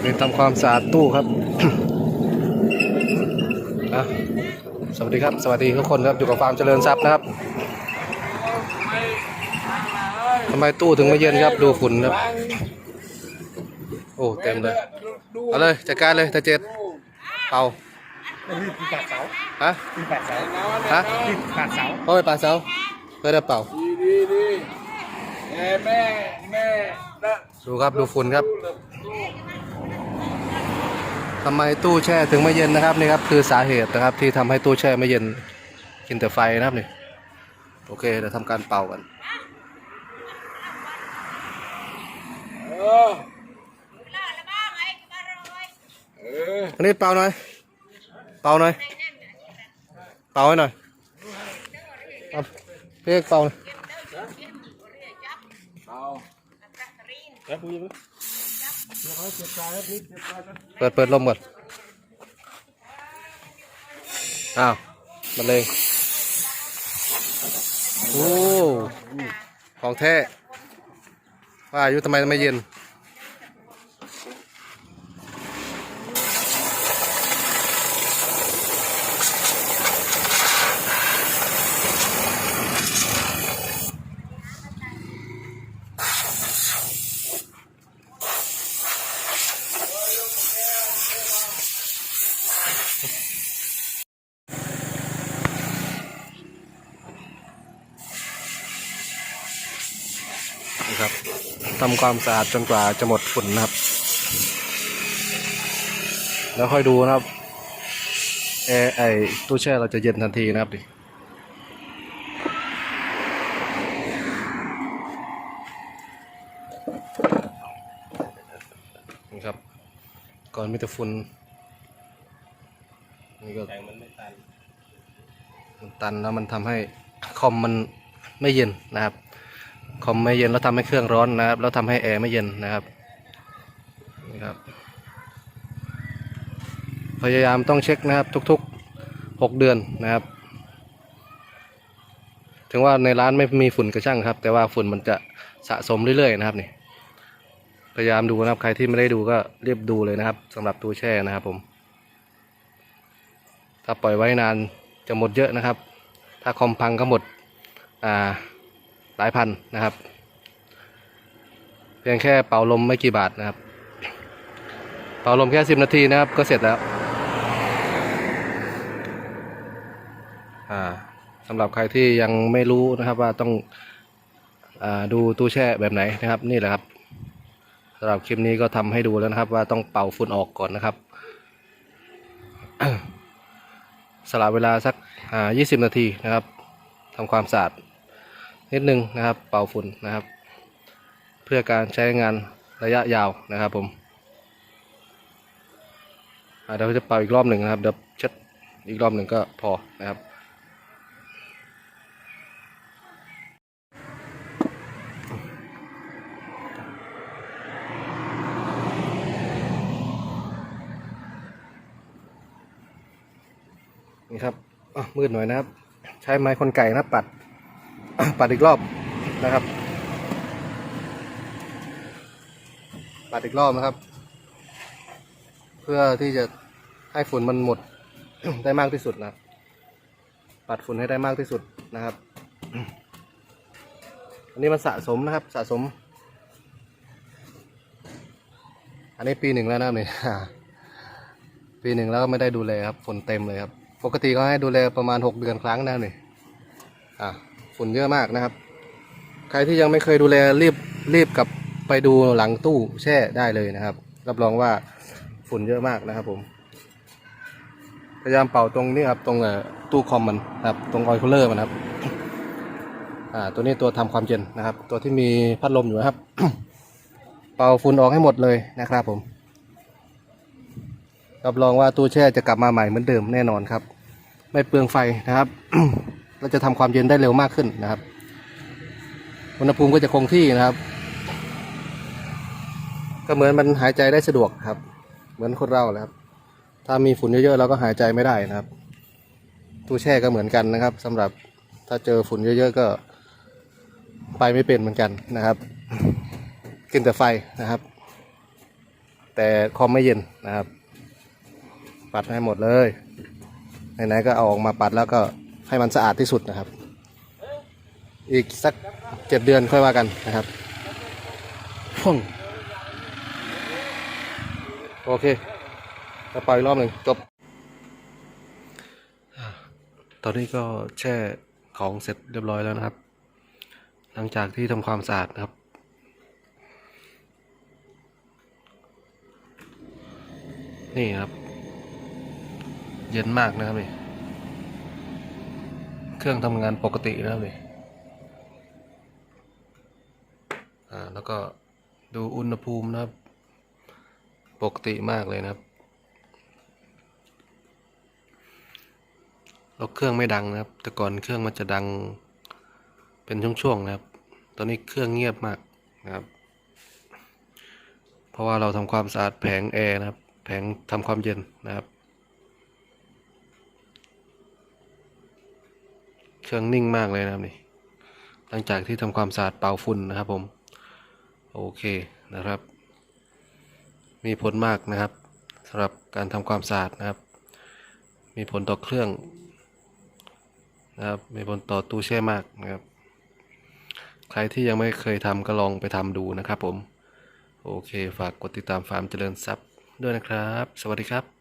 เรียนทำความสะอาดตู้ครับนะสวัสดีครับ สวัสดีทุกคนครับ อยู่กับฟาร์มเจริญทรัพย์นะครับทำไมตู้ถึงไม่เย็นครับ ดูฝุ่นครับ โอ้ เต็มเลย เอาเลย จัดการเลยตาเจ็ดเป่าตีปากเสาฮะตีปากเสาฮะตีปากเสาเอ้ยปากเสาเพื่อได้เป่าดีดีดี แม่แม่ดูครับดูฝุ่นครับทำไมตู้แช่ถึงไม่เย็นนะครับนี่ครับคือสาเหตุนะครับที่ทำให้ตู้แช่ไม่เย็นกินแต่ไฟนะครับนี่โอเคเดี๋ยวทำการเป่ากันอันนี้เป่าหน่อยเป่าหน่อยเป่าให้หน่อยเอาเพียกเป่าหน่อย เอา แล้วปุ้ยมั้ย เปิดเปิดลมก่อนอ้าวมันเลยโอ้ของแท้ว่าอายุทำไมไม่เย็น นะครับทำความสะอาดจนกว่าจะหมดฝุ่นนะครับ แล้วค่อยดูนะครับแอร์ไอตู้แช่เราจะเย็นทันทีนะครับดินี่ครับ ก่อนมีแต่ฝุ่นนี่ก็แต่มันไม่ตันมันตันแล้วมันทำให้คอมมันไม่เย็นนะครับ คอมไม่เย็นแล้วทำให้เครื่องร้อนนะครับ แล้วทำให้แอร์ไม่เย็นนะครับนี่ครับ พยายามต้องเช็คนะครับทุกๆหกเดือนนะครับ ถึงว่าในร้านไม่มีฝุ่นกระช่างครับ แต่ว่าฝุ่นมันจะสะสมเรื่อยๆนะครับนี่พยายามดูนะครับ ใครที่ไม่ได้ดูก็รีบดูเลยนะครับสำหรับตู้แช่นะครับผม ถ้าปล่อยไว้นานจะหมดเยอะนะครับ ถ้าคอมพังก็หมดอ่า หลายพันนะครับ เพียงแค่เป่าลมไม่กี่บาทนะครับ เป่าลมแค่สิบนาทีนะครับ ก็เสร็จแล้วสำหรับใครที่ยังไม่รู้นะครับว่าต้องอดูตู้แช่แบบไหนนะครับ นี่แหละครับสำหรับคลิปนี้ก็ทำให้ดูแล้วนะครับ ว่าต้องเป่าฝุ่นออกก่อนนะครับสละเวลาสักอ่า20 นาทีนะครับทำความสะอาด นิดนึงนะครับ เป่าฝุ่นนะครับ เพื่อการใช้งานระยะยาวนะครับผมเดี๋ยวจะเป่าอีกรอบหนึ่งนะครับเดี๋ยวเช็ดอีกรอบหนึ่งก็พอนะครับนี่ครับอะมืดหน่อยนะครับ ใช้ไม้คนไก่นะปัด ปัดอีกรอบนะครับ ปัดอีกรอบนะครับ เพื่อที่จะให้ฝุ่นมันหมดได้มากที่สุดนะ ปัดฝุ่นให้ได้มากที่สุดนะครับ อันนี้มันสะสมนะครับ สะสม อันนี้ปีหนึ่งแล้วนะครับนี่ปีหนึ่งแล้วไม่ได้ดูแลครับฝุ่นเต็มเลยครับ ปกติก็ให้ดูแลประมาณ6เดือนครั้งนะนี่ อะ ฝุ่นเยอะมากนะครับ ใครที่ยังไม่เคยดูแลรีบรีบกลับไปดูหลังตู้แช่ได้เลยนะครับ รับรองว่าฝุ่นเยอะมากนะครับ ผม พยายามเป่าตรงนี้ครับ ตรงตู้คอมมันครับ ตรงออยคูลเลอร์มันครับอ่าตัวนี้ตัวทำความเย็นนะครับ ตัวที่มีพัดลมอยู่นะครับ เป่าฝุ่นออกให้หมดเลยนะครับ ผมรับรองว่าตู้แช่จะกลับมาใหม่เหมือนเดิมแน่นอนครับ ไม่เปลืองไฟนะครับ เราจะทำความเย็นได้เร็วมากขึ้นนะครับอุณหภูมิก็จะคงที่นะครับ ก็เหมือนมันหายใจได้สะดวกครับ เหมือนคนเราแหละครับ ถ้ามีฝุ่นเยอะๆเราก็หายใจไม่ได้นะครับ ตู้แช่ก็เหมือนกันนะครับสำหรับถ้าเจอฝุ่นเยอะ ๆ ก็ ไปไม่เป็นเหมือนกันนะครับ กินแต่ไฟนะครับ แต่คอมไม่เย็นนะครับ ปัดให้หมดเลยไหนๆก็เอาออกมาปัดแล้วก็ ให้มันสะอาดที่สุดนะครับ อีกสักเจ็ดเดือนค่อยว่ากันนะครับพ่งโอเคจะปอีกรอบหนึ่งจบ ตอนนี้ก็แช่ของเสร็จเรียบร้อยแล้วนะครับ หลังจากที่ทำความสะอาดนะครับนี่ครับ เย็นมากนะครับนี่ เครื่องทำงานปกตินะครับนี่อ่าแล้วก็ดูอุณหภูมินะครับ ปกติมากเลยนะครับแล้วเครื่องไม่ดังนะครับ แต่ก่อนเครื่องมันจะดังเป็นช่วงๆนะครับ ตอนนี้เครื่องเงียบมากนะครับ เพราะว่าเราทำความสะอาดแผงแอร์นะครับ แผงทำความเย็นนะครับ เครื่องนิ่งมากเลยนะครับนี่หลังจากที่ทำความสะอาดเป่าฝุ่นนะครับผม โอเคนะครับ มีผลมากนะครับสำหรับการทำความสะอาดนะครับ มีผลต่อเครื่องนะครับ มีผลต่อตู้แช่มากนะครับ ใครที่ยังไม่เคยทำก็ลองไปทำดูนะครับผม โอเค ฝากกดติดตามฟาร์มเจริญทรัพย์ด้วยนะครับ สวัสดีครับ